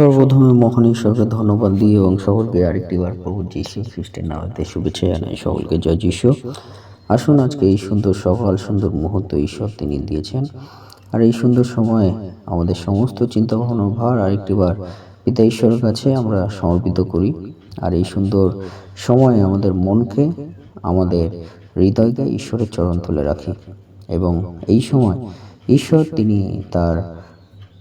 সর্বপ্রথমে মহান ঈশ্বরকে ধন্যবাদ দিই এবং সকলকে আরেকটি বার প্রভু যীশু খ্রিস্টের নামে শুভেচ্ছা জানাই। সকলকে জয় যীশু। আসুন আজকে এই সুন্দর সকাল, সুন্দর মুহূর্ত ঈশ্বর তিনি দিয়েছেন। আর এই সুন্দর সময়ে আমাদের সমস্ত চিন্তা ভাবনার ভার আরেকটি বার পিতা ঈশ্বরের কাছে আমরা সমর্পিত করি। আর এই সুন্দর সময়ে আমাদের মনকে, আমাদের হৃদয়কে ঈশ্বরের চরণ তুলে রাখি। এবং এই সময় ঈশ্বর তিনি তার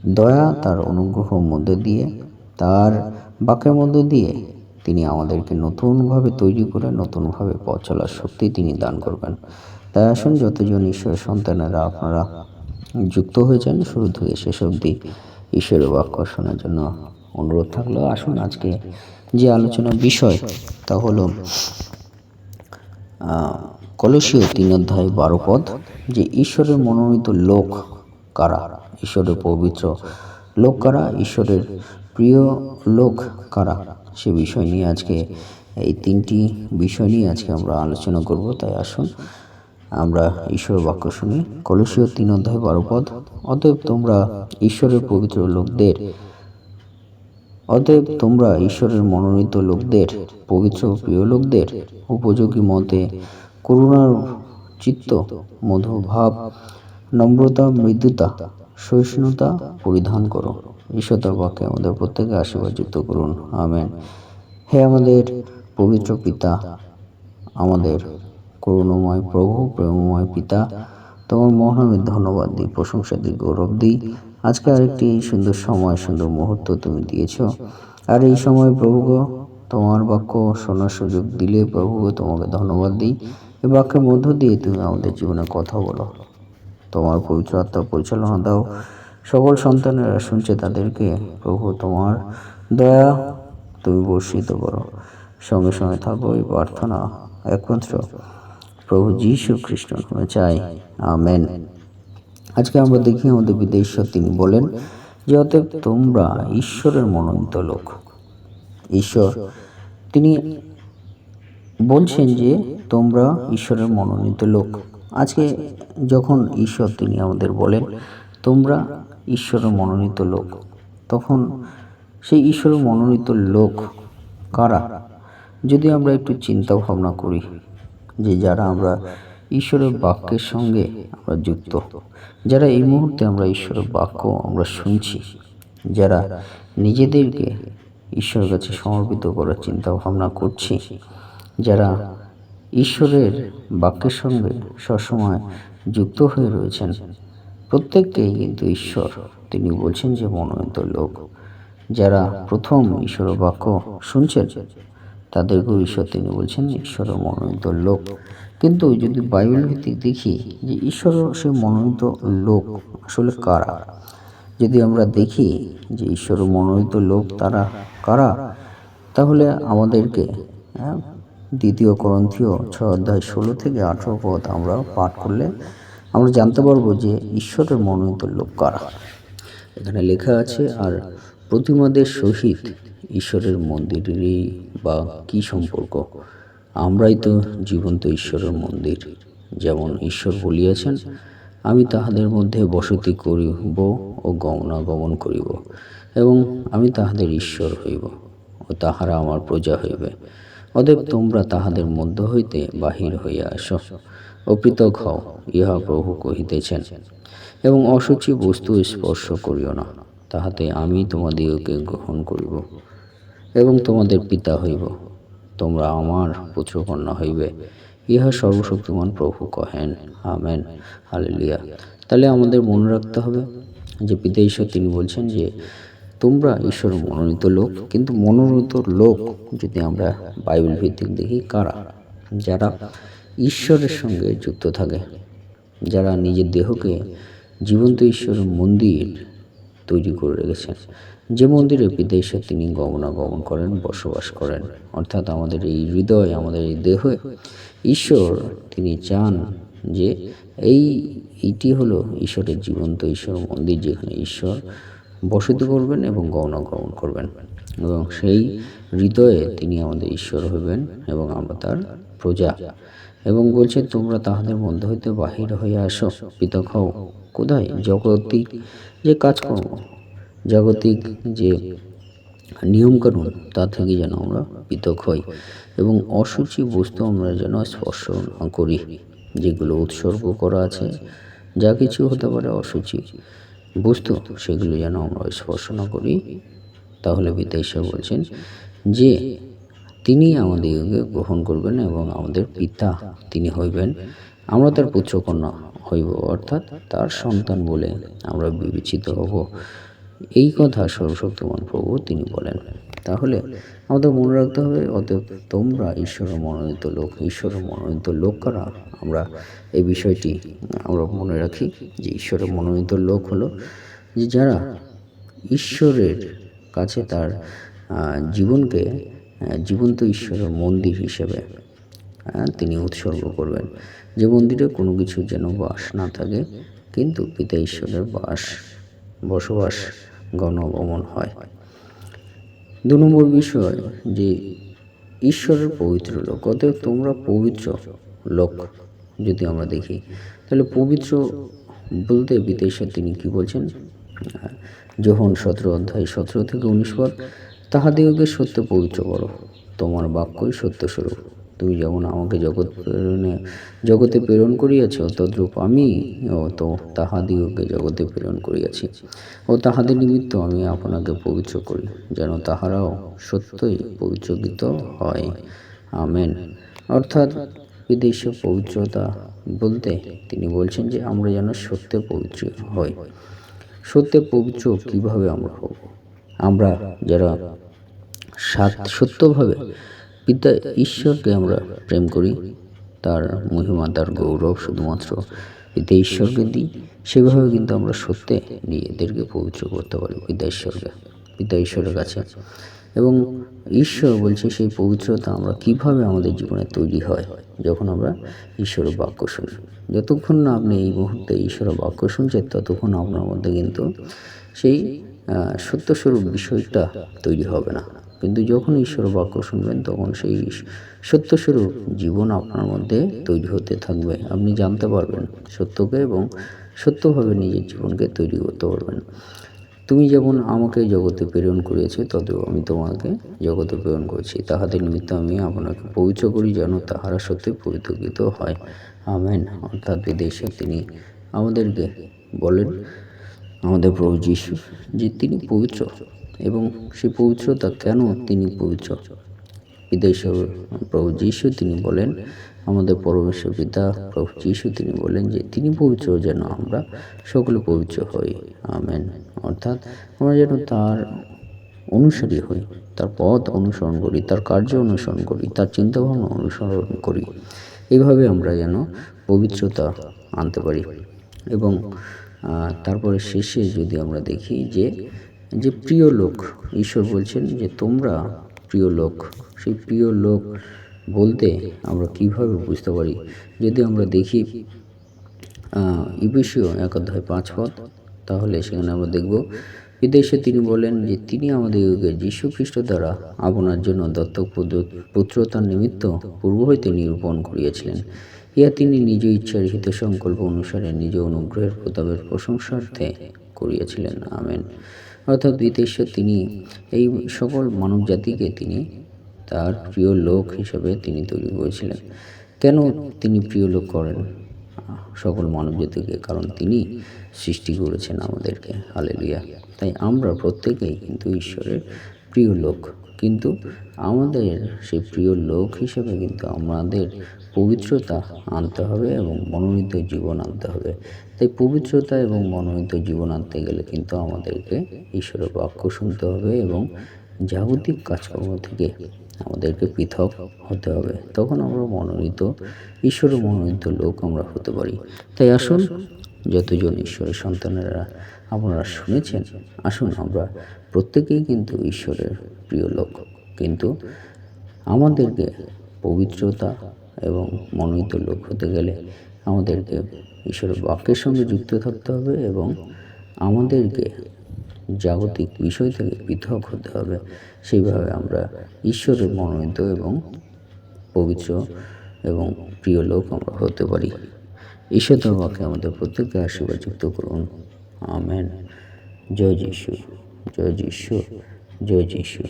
দয়া তার অনুগ্রহর মধ্যে দিয়ে, তার বাক্যের মধ্যে দিয়ে তিনি আমাদেরকে নতুনভাবে তৈরি করে, নতুনভাবে পথ চলার শক্তি তিনি দান করবেন। তাই আসুন যতজন ঈশ্বরের সন্তানেরা আপনারা যুক্ত হয়েছেন, শুরু থেকে শেষ অবধি ঈশ্বরের বাক্য শোনার জন্য অনুরোধ থাকল। আসুন আজকে যে আলোচনার বিষয় তা হলো কলসীয় তিন অধ্যায় বারো পদ, যে ঈশ্বরের মনোনীত লোক কারা? ঈশ্বরের পবিত্র লোক কারা? ঈশ্বরের প্রিয় লোক কারা? সে বিষয় নিয়ে আজকে, এই তিনটি বিষয় নিয়ে আজকে আমরা আলোচনা করব। তাই আসুন, আমরা ঈশ্বরের বাক্য শুনি। কলসীয় তিন অধ্যায় বারো পদ। অতএব তোমরা ঈশ্বরের পবিত্র লোকদের, অতএব তোমরা ঈশ্বরের মনোনীত লোকদের, পবিত্র প্রিয় লোকদের উপযোগী মতে করুণার চিত্ত মধুর ভাব নম্রতা, মৃদুতা সহিষ্ণুতা পরিধান করো। ঈশ্বর বাক্যে আমাদের প্রত্যেকে আশীর্বাদ যুক্ত করুন। আমেন। হে আমাদের পবিত্র পিতা, আমাদের করুণাময় প্রভু, প্রেমময় পিতা, তোমার মহানামের ধন্যবাদ দিই, প্রশংসা দিই, গৌরব দিই। আজকে আরেকটি সুন্দর সময়, সুন্দর মুহূর্ত তুমি দিয়েছ। আর এই সময় প্রভু গো, তোমার বাক্য শোনার সুযোগ দিলে প্রভু তোমাকে ধন্যবাদ দিই। এই বাক্যের মধ্য দিয়ে তুমি আমাদের জীবনে কথা বলো। তোমার পবিত্র আত্মা পরিচালনা দাও। সকল সন্তানেরা শুনছে তাদেরকে, প্রভু তোমার দয়া, তুমি বর্ষিত করো। সঙ্গে সঙ্গে থাকো এই প্রার্থনা একমাত্র প্রভু যীশু খ্রিস্ট চাই। আমেন। আজকে আমরা দেখি আমাদের বিদেশ্বর তিনি বলেন যে, অতএব তোমরা ঈশ্বরের মনোনীত লোক। ঈশ্বর, তিনি বলছেন যে, তোমরা ঈশ্বরের মনোনীত লোক। আজকে যখন ঈশ্বর তিনি আমাদের বলেন, তোমরা ঈশ্বরের মনোনীত লোক। তখন সেই ঈশ্বরের মনোনীত লোক কারা? যদি আমরা একটু চিন্তা ভাবনা করি যে যারা আমরা ঈশ্বরের বাক্যের সঙ্গে আমরা যুক্ত, যারা এই মুহূর্তে আমরা ঈশ্বরের বাক্য আমরা শুনছি, যারা নিজেদেরকে ঈশ্বরের কাছে সমর্পিত করার চিন্তা ভাবনা করছি, যারা ঈশ্বরের বাক্যের সঙ্গে সবসময় যুক্ত হয়ে রয়েছেন। প্রত্যেককেই কিন্তু ঈশ্বর। তিনি বলছেন যে মনোনীত লোক। যারা প্রথম ঈশ্বরের বাক্য শুনছেন তাদেরকেও ঈশ্বর তিনি বলছেন ঈশ্বরের মনোনীত লোক। কিন্তু যদি বাইবেল ভিত্তিক দেখি যে ঈশ্বর সে মনোনীত লোক আসলে কারা? যদি আমরা দেখি যে ঈশ্বর মনোনীত লোক তারা কারা? তাহলে আমাদেরকে হ্যাঁ, দ্বিতীয় করন্থীয় ছয় অধ্যায় ষোলো থেকে আঠেরো পদ আমরা পাঠ করলে আমরা জানতে পারব যে ঈশ্বরের মনোনীত লোক কারা। এখানে লেখা আছে, আর প্রতিমাদের সহিত ঈশ্বরের মন্দিরেরই বা কি সম্পর্ক? আমরাই তো জীবন্ত ঈশ্বরের মন্দির। যেমন ঈশ্বর বলিয়াছেন, আমি তাহাদের মধ্যে বসতি করিব ও গমনাগমন করিব, এবং আমি তাহাদের ঈশ্বর হইব, ও তাহারা আমার প্রজা হইবে। অতএব তোমরা তাহাদের মধ্য হইতে বাহির হইয়া আসো ও পৃথক হও, ইহা প্রভু কহিতেছেন। এবং অসুচি বস্তু স্পর্শ করিও না, তাহাতে আমি তোমাদিগকে গ্রহণ করিব এবং তোমাদের পিতা হইব। তোমরা আমার পুত্রকন্যা হইবে, ইহা সর্বশক্তিমান প্রভু কহেন। আমেন। হালেলিয়া। তাহলে আমাদের মনে রাখতে হবে যে পিতা ঈশ্বর তিনি বলছেন যে তোমরা ঈশ্বর মনোনীত লোক, কিন্তু মনোনীত লোক যদি আমরা বাইবেল ভিত্তিক দেখি, কারা? যারা ঈশ্বরের সঙ্গে যুক্ত থাকে, যারা নিজের দেহকে জীবন্ত ঈশ্বরের মন্দির তৈরি করে রেখেছেন। যে মন্দিরে বিদেশে তিনি গমনাগমন করেন, বসবাস করেন, অর্থাৎ আমাদের এই হৃদয়, আমাদের এই দেহে, ঈশ্বর তিনি চান যে এই, এইটি হলো ঈশ্বরের জীবন্ত ঈশ্বর মন্দির, যেখানে ঈশ্বর বসতি করবেন এবং গমনাগমন করবেন। এবং সেই হৃদয়ে তিনি আমাদের ঈশ্বর হইবেন এবং আমরা তার প্রজা। এবং বলছে তোমরা তাহাদের মধ্যে হইতে বাহির হইয়া আসো। পৃথক হও। কোথায়? জগতিক যে কাজকর্ম জাগতিক যে নিয়মকানুন তা থেকে যেন আমরা পৃথক হই। এবং অসুচি বস্তু আমরা যেন স্পর্শ না করি যেগুলো উৎসর্গ করা আছে। যা কিছু হতে পারে অসুচি। বস্তু সেগুলো যেন আমরা স্পর্শ না করি। তাহলে পিতা ঈশ্বর বলছেন যে, তিনি আমাদেরকে গ্রহণ করবেন এবং আমাদের পিতা তিনি হইবেন। আমরা তার পুত্রকন্যা হইব, অর্থাৎ তার সন্তান বলে আমরা বিবেচিত হব। এই কথা সর্বশক্তিমান প্রভু তিনি বলেন। তাহলে আমাদের মনে রাখতে হবে, অতএব তোমরা ঈশ্বরের মনোনীত লোক, ঈশ্বরের মনোনীত লোক কারা আমরা এই বিষয়টি আমরা মনে রাখি যে ঈশ্বরের মনোনীত লোক হলো যে যারা ঈশ্বরের কাছে তার জীবনকে জীবন্ত ঈশ্বরের মন্দির হিসেবে তিনি উৎসর্গ করবেন। যে মন্দিরে কোনো কিছু যেন বাস না থাকে, কিন্তু পিতা ঈশ্বরের বাস বসবাস গণগমন হয়। দু নম্বর বিষয় যে ঈশ্বরের পবিত্র লোক, অতএব তোমরা পবিত্র লোক যদি আমরা দেখি, তাহলে পবিত্র বলতে বিদেশে তিনি কি বলছেন? যখন সতেরো অধ্যায় সতেরো থেকে উনিশ পর তাহাদিগকে সত্য পবিত্র করো তোমার বাক্যই সত্য স্বরূপ। তুমি যেমন আমাকে জগৎ প্রেরণে, জগতে প্রেরণ করিয়াছ, তদ্রূপ আমি ও তো তাহাদিগকে জগতে প্রেরণ করিয়াছি। ও তাহাদের নিমিত্ত আমি আপনাকে পবিত্র করি, যেন তাহারাও সত্যই পবিত্রকৃত হয়। আমেন। অর্থাৎ বিদেশে পবিত্রতা বলতে তিনি বলছেন যে, আমরা যেন সত্যে পবিত্র হই। সত্যে পবিত্র কীভাবে আমরা হব? আমরা যারা সাত সত্যভাবে পিতা ঈশ্বরকে আমরা প্রেম করি, তার মহিমা, তার গৌরব শুধুমাত্র পিতা ঈশ্বরকে দিই, সেভাবে কিন্তু আমরা সত্যে নিজেদেরকে পবিত্র করতে পারি পিতা ঈশ্বরকে পিতা ঈশ্বরের কাছে। এবং ঈশ্বর বলছে সেই পবিত্রতা আমরা কীভাবে আমাদের জীবনে তৈরি হয়, যখন আমরা ঈশ্বরের বাক্য শুনি। যতক্ষণ না আপনি এই মুহূর্তে ঈশ্বরের বাক্য শুনছেন, ততক্ষণ আপনার মধ্যে কিন্তু সেই সত্যস্বরূপ বিষয়টা তৈরি হবে না। কিন্তু যখন ঈশ্বর বাক্য শুনবেন, তখন সেই সত্যস্বরূপ জীবন আপনার মধ্যে তৈরি হতে থাকবে। আপনি জানতে পারবেন সত্যকে এবং সত্যভাবে নিজের জীবনকে তৈরি করতে পারবেন। তুমি যেমন আমাকে জগতে প্রেরণ করিয়েছো ততও আমি তোমাকে জগতে প্রেরণ করেছি। তাহাদের নিমিত্ত আমি আপনাকে পবিত্র করি যেন তাহারা সত্যি পবিত্রকৃত হয়। আমেন। অর্থাৎ বিদেশে তিনি আমাদেরকে বলেন, আমাদের প্রভু যিশু যে তিনি পবিত্র। এবং সে পবিত্রতা কেন তিনি পবিত্র? বিদেশের প্রভু যিশু তিনি বলেন, আমাদের পরমেশ্বর পিতা প্রভু যিশু তিনি বলেন যে তিনি পবিত্র যেন আমরা সকলে পবিত্র হই। আমেন। অর্থাৎ আমরা যেন তার অনুসারী হই, তার পথ অনুসরণ করি, তার কার্য অনুসরণ করি, তার চিন্তাভাবনা অনুসরণ করি। এইভাবে আমরা যেন পবিত্রতা আনতে পারি। এবং তারপরে শেষে যদি আমরা দেখি যে যে প্রিয় লোক, ঈশ্বর বলছেন যে তোমরা প্রিয় লোক। সেই প্রিয় লোক বলতে আমরা কীভাবে বুঝতে পারি? যদি আমরা দেখি ইবিসীয় এক অধ্যায় পাঁচ পদ, তাহলে সেখানে আমরা দেখব, বিদেশে তিনি বলেন যে তিনি আমাদেরকে যীশু খ্রিস্ট দ্বারা আপনার জন্য দত্তক পুত্রতার নিমিত্ত পূর্ব হইতে নিরূপণ করিয়াছিলেন। ইহা তিনি নিজ ইচ্ছার হিত সংকল্প অনুসারে নিজ অনুগ্রহের প্রতাপের প্রশংসার্থে করিয়াছিলেন। আমেন। অর্থাৎ বিদেশে তিনি এই সকল মানব জাতিকে তিনি তার প্রিয় লোক হিসেবে তিনি তৈরি করেছিলেন। কেন তিনি প্রিয় লোক করেন সকল মানব জাতিকে? কারণ তিনি সৃষ্টি করেছেন আমাদেরকে। হালেলিয়া তাই আমরা প্রত্যেকেই কিন্তু ঈশ্বরের প্রিয় লোক। কিন্তু আমাদের সেই প্রিয় লোক হিসেবে কিন্তু আমাদের পবিত্রতা আনতে হবে এবং মনোনীত জীবন আনতে হবে। তাই পবিত্রতা এবং মনোনীত জীবন আনতে গেলে কিন্তু আমাদেরকে ঈশ্বরের বাক্য শুনতে হবে এবং জাগতিক কাজকর্ম থেকে আমাদেরকে পৃথক হতে হবে। তখন আমরা মনোনীত, ঈশ্বরের মনোনীত লোক আমরা হতে পারি। তাই আসুন যতজন ঈশ্বরের সন্তানেরা আপনারা শুনেছেন, আসুন আমরা প্রত্যেকেই কিন্তু ঈশ্বরের প্রিয় লোক। কিন্তু আমাদেরকে পবিত্রতা এবং মনোনীত লোক হতে গেলে আমাদেরকে ঈশ্বরের বাক্যের সঙ্গে যুক্ত থাকতে হবে এবং আমাদেরকে জাগতিক বিষয় থেকে পৃথক হতে হবে। সেইভাবে আমরা ঈশ্বরের মনোনীত এবং পবিত্র এবং প্রিয় লোক আমরা হতে পারি। ঈশ্বর তোমাকে আমাদের প্রত্যেককে আশীর্বাদ যুক্ত করুন। আমেন। জয় যিশু। জয় যিশু। জয় যিশু।